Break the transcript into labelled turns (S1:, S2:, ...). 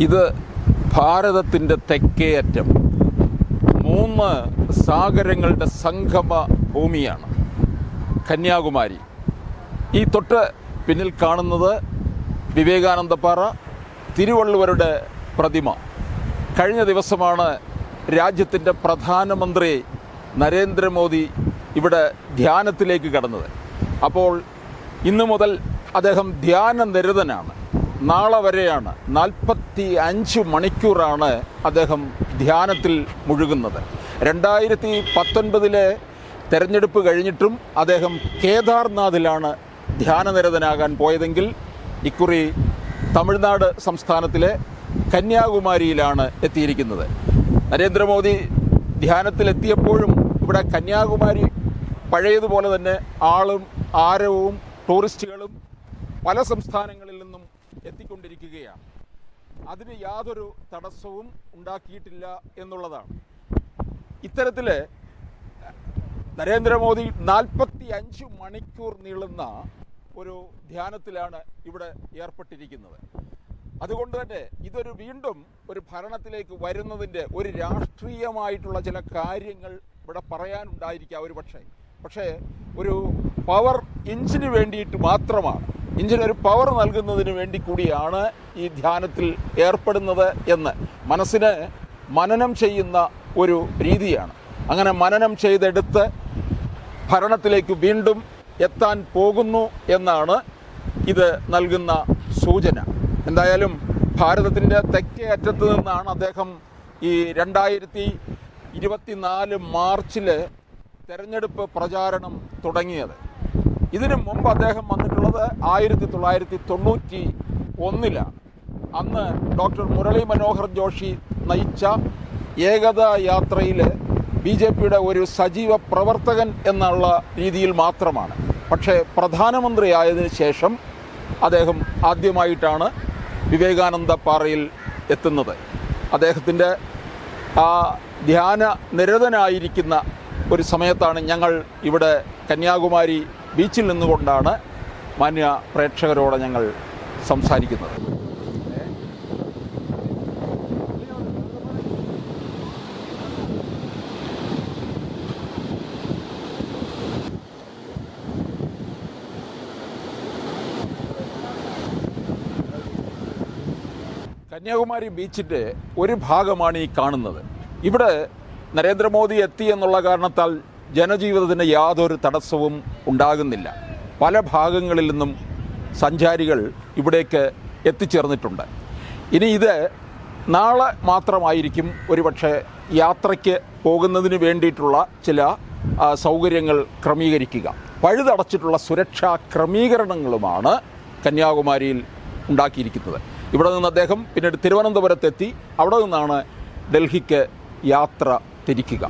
S1: ഇത് ഭാരതത്തിന്റെ തെക്കേയറ്റം. മൂന്ന് സാഗരങ്ങളുടെ സംഗമ ഭൂമിയാണ് കന്യാകുമാരി. ഈ തൊട്ട് പിന്നിൽ കാണുന്നത് വിവേകാനന്ദപ്പാറ തിരുവള്ളുവരുടെ പ്രതിമ. കഴിഞ്ഞ ദിവസമാണ് രാജ്യത്തിന്റെ പ്രധാനമന്ത്രി നരേന്ദ്രമോദി ഇവിടെ ധ്യാനത്തിലേക്ക് കടന്നത്. അപ്പോൾ ഇന്നു മുതൽ അദ്ദേഹം ധ്യാന നിരതനാണ് നാളെ വരെയാണ് നാൽപ്പത്തി അഞ്ച് മണിക്കൂറാണ് അദ്ദേഹം ധ്യാനത്തിൽ മുഴുകുന്നത്. രണ്ടായിരത്തി പത്തൊൻപതിലെ തെരഞ്ഞെടുപ്പ് കഴിഞ്ഞിട്ടും അദ്ദേഹം കേദാർനാഥിലാണ് ധ്യാനനിരതനാകാൻ പോയതെങ്കിൽ ഇക്കുറി തമിഴ്നാട് സംസ്ഥാനത്തിലെ കന്യാകുമാരിയിലാണ് എത്തിയിരിക്കുന്നത്. നരേന്ദ്രമോദി ധ്യാനത്തിലെത്തിയപ്പോഴും ഇവിടെ കന്യാകുമാരി പഴയതുപോലെ തന്നെ ആളും ആരവും ടൂറിസ്റ്റുകളും പല സംസ്ഥാനങ്ങളിൽ എത്തിക്കൊണ്ടിരിക്കുകയാണ്. അതിന് യാതൊരു തടസ്സവും ഉണ്ടാക്കിയിട്ടില്ല എന്നുള്ളതാണ്. ഇത്തരത്തിൽ നരേന്ദ്രമോദി നാൽപ്പത്തി അഞ്ച് മണിക്കൂർ നീളുന്ന ഒരു ധ്യാനത്തിലാണ് ഇവിടെ ഏർപ്പെട്ടിരിക്കുന്നത്. അതുകൊണ്ട് തന്നെ ഇതൊരു വീണ്ടും ഒരു ഭരണത്തിലേക്ക് വരുന്നതിന്റെ ഒരു രാഷ്ട്രീയമായിട്ടുള്ള ചില കാര്യങ്ങൾ ഇവിടെ പറയാനുണ്ടായിരിക്കാം ഒരു പക്ഷേ പക്ഷേ ഒരു പവർ ഇഞ്ചിന് വേണ്ടിയിട്ട് മാത്രമാണ്. ഇഞ്ചിനൊരു പവർ നൽകുന്നതിന് വേണ്ടി കൂടിയാണ് ഈ ധ്യാനത്തിൽ ഏർപ്പെടുന്നത് എന്ന്. മനസ്സിന് മനനം ചെയ്യുന്ന ഒരു രീതിയാണ്. അങ്ങനെ മനനം ചെയ്തെടുത്ത് ഭരണത്തിലേക്ക് വീണ്ടും എത്താൻ പോകുന്നു എന്നാണ് ഇത് നൽകുന്ന സൂചന. എന്തായാലും ഭാരതത്തിന്റെ തെക്കേ അറ്റത്ത് നിന്നാണ് അദ്ദേഹം ഈ രണ്ടായിരത്തി ഇരുപത്തിനാല് മാർച്ചിൽ തെരഞ്ഞെടുപ്പ് പ്രചാരണം തുടങ്ങിയത്. ഇതിനു മുമ്പ് അദ്ദേഹം വന്നിട്ടുള്ളത് ആയിരത്തി തൊള്ളായിരത്തി തൊണ്ണൂറ്റി ഒന്നിലാണ് അന്ന് ഡോക്ടർ മുരളി മനോഹർ ജോഷി നയിച്ച ഏകതാ യാത്രയിൽ ബി ജെ പിയുടെ ഒരു സജീവ പ്രവർത്തകൻ എന്നുള്ള രീതിയിൽ മാത്രമാണ്. പക്ഷേ പ്രധാനമന്ത്രിയായതിനു ശേഷം അദ്ദേഹം ആദ്യമായിട്ടാണ് വിവേകാനന്ദ പാറയിൽ എത്തുന്നത്. അദ്ദേഹത്തിന്റെ ആ ധ്യാന നിരതനായിരിക്കുന്ന ഒരു സമയത്താണ് ഞങ്ങൾ ഇവിടെ കന്യാകുമാരി ബീച്ചിൽ നിന്നുകൊണ്ടാണ് മാന്യ പ്രേക്ഷകരോട് ഞങ്ങൾ സംസാരിക്കുന്നത്. കന്യാകുമാരി ബീച്ചിന്റെ ഒരു ഭാഗമാണ് ഈ കാണുന്നത്. ഇവിടെ നരേന്ദ്രമോദി എത്തി എന്നുള്ള കാരണത്താൽ ജനജീവിതത്തിന് യാതൊരു തടസ്സവും ഉണ്ടാകുന്നില്ല. പല ഭാഗങ്ങളിൽ നിന്നും സഞ്ചാരികൾ ഇവിടേക്ക് എത്തിച്ചേർന്നിട്ടുണ്ട്. ഇനി ഇത് നാളെ മാത്രമായിരിക്കും ഒരുപക്ഷെ യാത്രയ്ക്ക് പോകുന്നതിന് വേണ്ടിയിട്ടുള്ള ചില സൗകര്യങ്ങൾ ക്രമീകരിക്കുക. പഴുതടച്ചിട്ടുള്ള സുരക്ഷാ ക്രമീകരണങ്ങളുമാണ് കന്യാകുമാരിയിൽ ഉണ്ടാക്കിയിരിക്കുന്നത്. ഇവിടെ നിന്ന് അദ്ദേഹം പിന്നീട് തിരുവനന്തപുരത്തെത്തി. അവിടെ നിന്നാണ് ഡൽഹിക്ക് യാത്ര って力が。